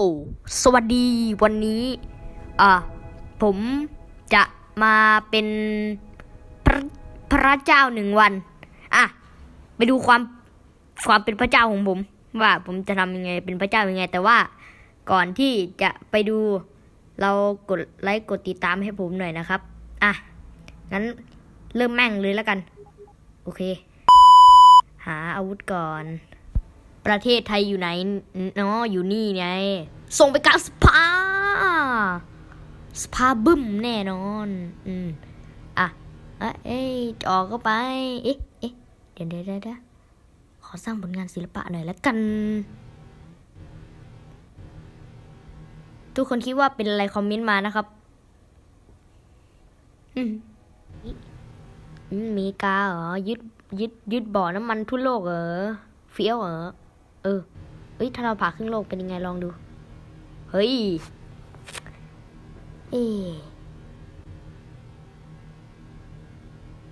โอ้สวัสดีวันนี้ อ่า ผมจะมาเป็นพระพระเจ้าหนึ่งวัน อะ ไปดูความความเป็นพระเจ้าของผม ว่าผมจะทำยังไงเป็นพระเจ้ายังไง แต่ว่าก่อนที่จะไปดูเรากดไลค์กดติดตามให้ผมหน่อยนะครับ อะ งั้นเริ่มแม่งเลยแล้วกัน โอเค หาอาวุธก่อน ประเทศไทยอยู่ไหนเนาะอยู่นี่ไง ส่งไปกลางสภาสภาบึ้มแน่นอน อืมอะอะ เอ้ยออกก็ไป เอ๊ะเอ๊ะเดี๋ยวเดี๋ยวเดี๋ยวขอสร้างผลงานศิลปะหน่อยแล้วกัน ทุกคนคิดว่าเป็นอะไรคอมเมนต์มานะครับมอืมมีกาเหรอยึดยึดยึดบ่อน้ำมันทั่วโลกเหรอ เฟี้ยวเหรอ เออเอ้ย ถ้าเราผ่าครึ่งโลกเป็นยังไงลองดู เฮ้ย เอ๊ะ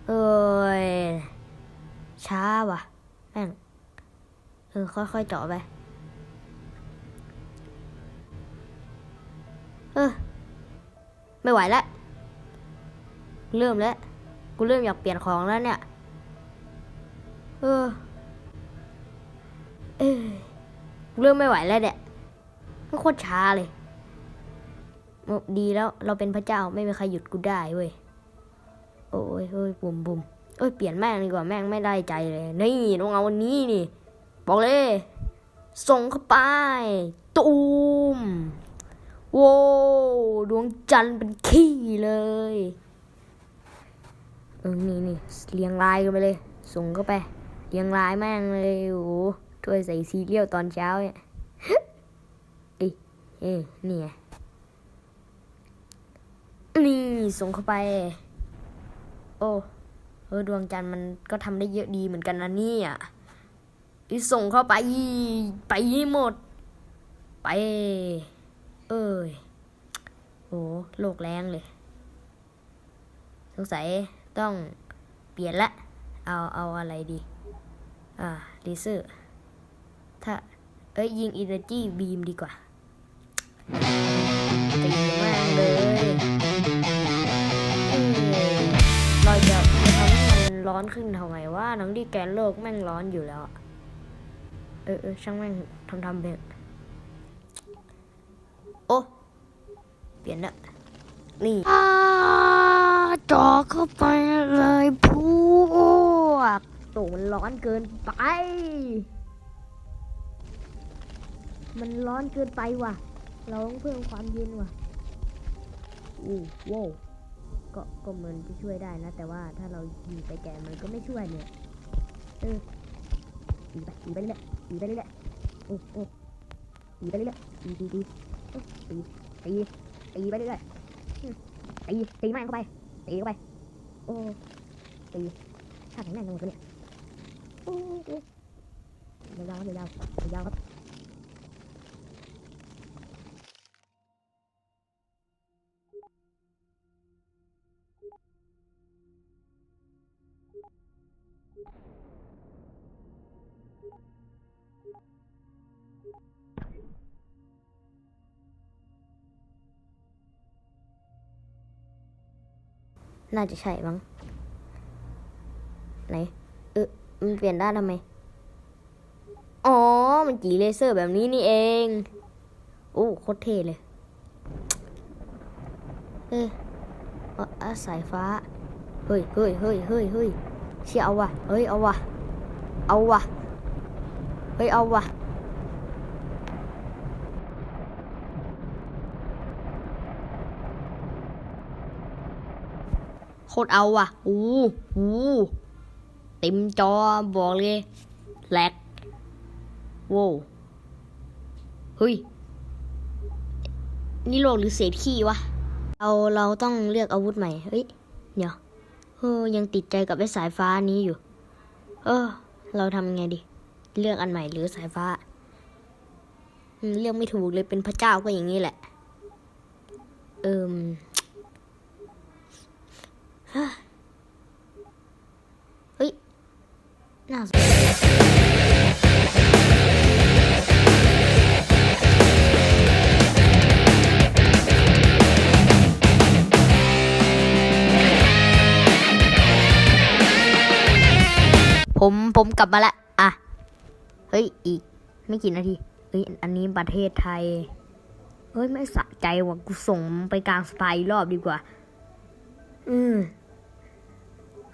เอ้ยช้าว่ะ แม่ง เออ ค่อยๆเจาะไป เออ ไม่ไหวแล้ว เริ่มแล้ว กูเริ่มอยากเปลี่ยนของแล้วเนี่ย เออ เออเริ่มไม่ไหวแล้วเนี่ยมันโคตรช้าเลยดีแล้วเราเป็นพระเจ้าไม่มีใครหยุดกูได้เว้ยโอ้ยเฮ้ยบุ่มบุ่มเอ้ยเปลี่ยนแม่งดีกว่าแม่งไม่ได้ใจเลย นี่ต้องเอาวันนี้นี่ บอกเลย ส่งเข้าไป ตูมโว้วดวงจันทร์เป็นขี้เลยเออนี่นี่เรียงรายกันไปเลย ส่งเข้าไปเรียงรายแม่งเลยโอ้ ถ้วยใส่ซีเรียลตอนเช้าเนี่ยเอ้ยเอ้นี่ไงนี่ส่งเข้าไป โอ้เออดวงจันทร์มันก็ทำได้เยอะดีเหมือนกันนะเนี่ยอีส่งเข้าไป ไปหมด ไป เอ้ยโอ้โลกแรงเลย สงสัยต้องเปลี่ยนละ เอา เอาอะไรดี อ่าเลเซอร์ ถ้า เอ้ยยิง Energy Beam ดีกว่าตีมากเลยเอ้ยเราจะจะทำให้มันร้อนขึ้นทำไมว่านังที่แกนโลกแม่งร้อนอยู่แล้วอะเออเออช่างแม่งทำทำไปเถอะโอ้เปลี่ยนละนี่จอเข้าไปเลยพวกโตมันร้อนเกินไป มันร้อนเกินไปว่ะ เราต้องเพิ่มความเย็นว่ะอู้ว้าวก็ก็เหมือนจะช่วยได้นะ แต่ว่าถ้าเรายิงไปแกมันก็ไม่ช่วยเนี่ยเออตีไปตีไปเรื่อยตีไปเรื่อยโอ้โอ้ตีไปเรื่อยตีตีตีตีตีตีไปเรื่อยตีตีม่งเข้าไปตีเข้าไปโอ้ตีถ้าแข็งแรงจังเลยเนี่ยโอ้โอ้ยาวๆครับยาวๆยาวครับ น่าจะใช่มั้ง ไหน เออมันเปลี่ยนด้านทำไม อ๋อ มันจีเลเซอร์แบบนี้นี่เอง โอ้โคตรเท่เลย เอ๊ะเอออะสายฟ้า เฮ้ยเฮ้ยเฮ้ยเฮ้ยเฮ้ยเชี่ยเอาวะเฮ้ย เอาวะเอาวะเฮ้ย เอาวะ ตรเอาว่ะอู้หูเต็มจอบอกเลยแหลกโว้เฮ้ย นี่โลกหรือเศษขี้วะเราเราต้องเลือกอาวุธใหม่ เฮ้ย เดี๋ยวเออยังติดใจกับไอ้สายฟ้านี้อยู่ เออ เราทำไงดี เลือกอันใหม่หรือสายฟ้า เลือกไม่ถูกเลยเป็นพระเจ้าก็อย่างนี้แหละ เอิม เฮ้ย น่าสผมผมกลับมาละ อะ เฮ้ย อีก ไม่กี่นาที เฮ้ย อันนี้ประเทศไทย เฮ้ย ไม่สะใจว่ะ กูส่งไปกลางสไปายรอบดีกว่า อืม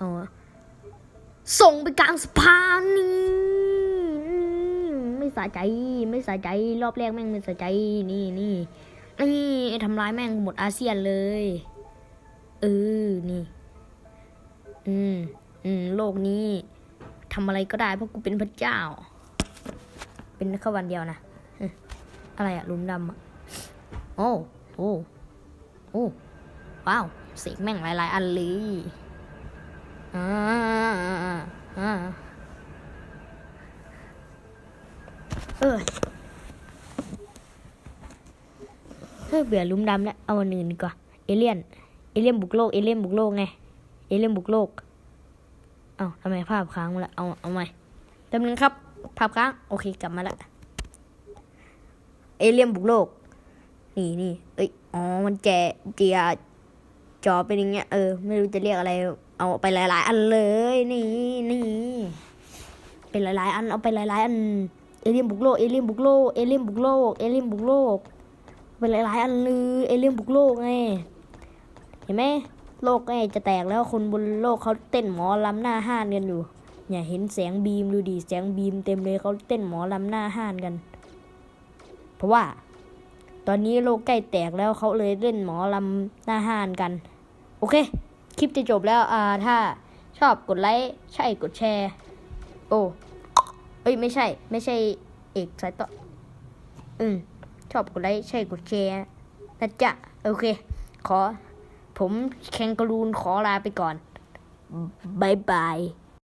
เอาส่งไปกลางสะพานนี่ไม่สะใจ ไม่สะใจ รอบแรกแม่งไม่สะใจ นี่นี่นี่ทำร้ายแม่งหมดอาเซียนเลย เออ นี่ อืม อืม โลกนี้ทำอะไรก็ได้เพราะกูเป็นพระเจ้า เป็นแค่วันเดียวนะ อะไรอะลุมดำอะโอ้ โอ้ โอ้ ว้าว เสกแม่งหลายๆ อันเลยอ่าอ่าอ่าอ่า เออเฮ้ยเบื่อลุมดำแล้ว เอาอันอื่นดีกว่า เอเลี่ยน เอเลี่ยนบุกโลก เอเลี่ยนบุกโลกไง เอเลี่ยนบุกโลก เอาทำไมภาพค้างมาละ เอา เอาใหม่แป๊บนึงครับ ภาพค้าง โอเค กลับมาละ เอเลี่ยนบุกโลก นี่นี่เอ้ย อ๋อ มันแจเจียจอเป็นอย่างเงี้ย เออ ไม่รู้จะเรียกอะไร เอาไปหลาย ๆ อันเลยนี่นี่เป็นหลาย ๆ อันเอาไปหลาย ๆ อันเอเลี่ยนบุกโลกเอเลี่ยนบุกโลกเอเลี่ยนบุกโลกเอเลี่ยนบุกโลกเป็นหลาย ๆ อันเลยเอเลี่ยนบุกโลกไงเห็นไหมโลกไงจะแตกแล้วคนบนโลกเขาเต้นหมอลำหน้าห้านกันอยู่เนี่ยเห็นแสงบีมดูดิแสงบีมเต็มเลยเขาเต้นหมอลำหน้าห้านกัน เพราะว่า ตอนนี้โลกใกล้แตกแล้วเขาเลยเล่นหมอลำหน้าห้านกัน โอเค ลิปจะจบแล้วอ่าถ้าชอบกดไลค์ใช่กดแชร์ โอ้เอ้ยไม่ใช่ ไม่ใช่เอกสายต่ออืมชอบกดไลค์ใช่กดแชร์นะจ๊ะโอเค ขอ ผมแคนกรูนขอลาไปก่อนบายบาย